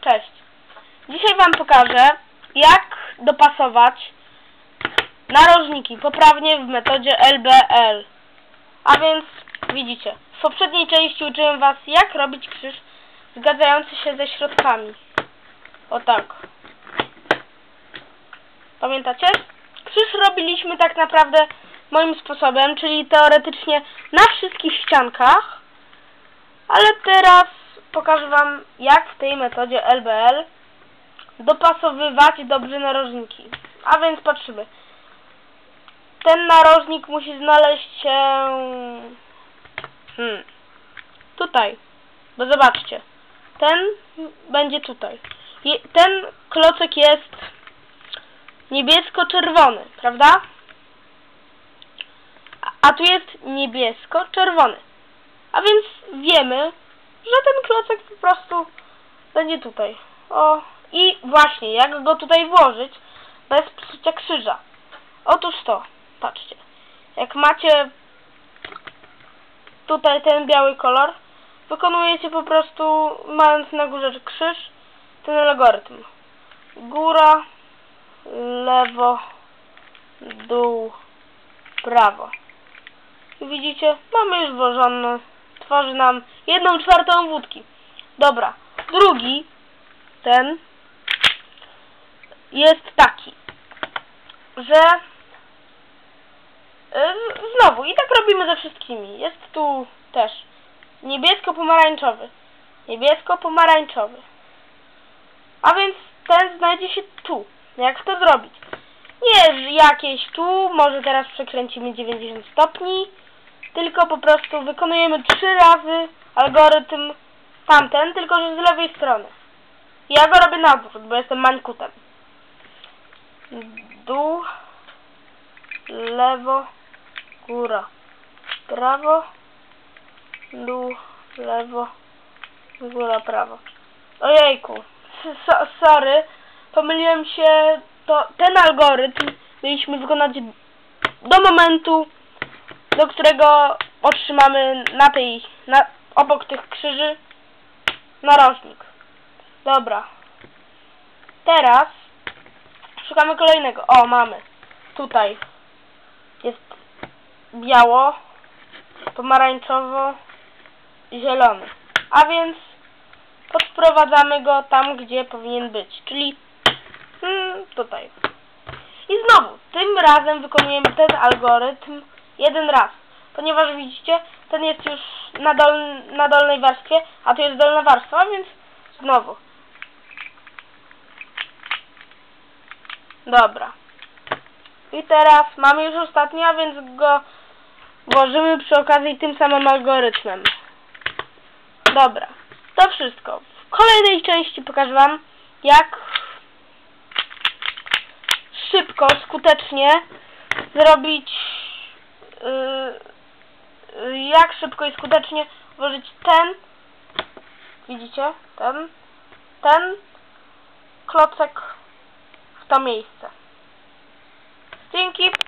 Cześć. Dzisiaj Wam pokażę, jak dopasować narożniki poprawnie w metodzie LBL. A więc, widzicie, w poprzedniej części uczyłem Was, jak robić krzyż zgadzający się ze środkami. O tak. Pamiętacie? Krzyż robiliśmy tak naprawdę moim sposobem, czyli teoretycznie na wszystkich ściankach, ale teraz pokażę Wam, jak w tej metodzie LBL dopasowywać dobrze narożniki. A więc patrzymy. Ten narożnik musi znaleźć się... Hmm. Tutaj. Bo zobaczcie. Ten będzie tutaj. Je- Ten klocek jest niebiesko-czerwony, prawda? A- A tu jest niebiesko-czerwony. A więc wiemy, że ten klocek po prostu będzie tutaj. O, i właśnie, jak go tutaj włożyć bez psucia krzyża. Otóż to, patrzcie. Jak macie tutaj ten biały kolor, wykonujecie po prostu, mając na górze krzyż, ten algorytm. Góra, lewo, dół, prawo. I widzicie, mamy już włożony, tworzy nam jedną czwartą wódki. Dobra, drugi, ten, jest taki, że znowu, i tak robimy ze wszystkimi. Jest tu też niebiesko-pomarańczowy, niebiesko-pomarańczowy. A więc ten znajdzie się tu. Jak to zrobić? Nie jakieś tu, może teraz przekręcimy 90 stopni, tylko po prostu wykonujemy trzy razy algorytm tamten, tylko że z lewej strony. Ja go robię na odwrót, bo jestem mańkutem. Dół, lewo, góra, prawo, dół, lewo, góra, prawo. Ojejku, so, sorry, pomyliłem się, to ten algorytm mieliśmy wykonać do momentu, do którego otrzymamy na tej, na, obok tych krzyży narożnik. Dobra. Teraz szukamy kolejnego. O, mamy. Tutaj jest biało, pomarańczowo, zielony. A więc podprowadzamy go tam, gdzie powinien być, czyli hmm, tutaj. I znowu, tym razem wykonujemy ten algorytm jeden raz. Ponieważ widzicie, ten jest już na, dol na dolnej warstwie, a tu jest dolna warstwa, więc znowu. Dobra. I teraz mamy już ostatni, a więc go włożymy przy okazji tym samym algorytmem. Dobra. To wszystko. W kolejnej części pokażę Wam, jak szybko, skutecznie zrobić jak szybko i skutecznie włożyć ten widzicie, ten ten klocek w to miejsce. Dzięki.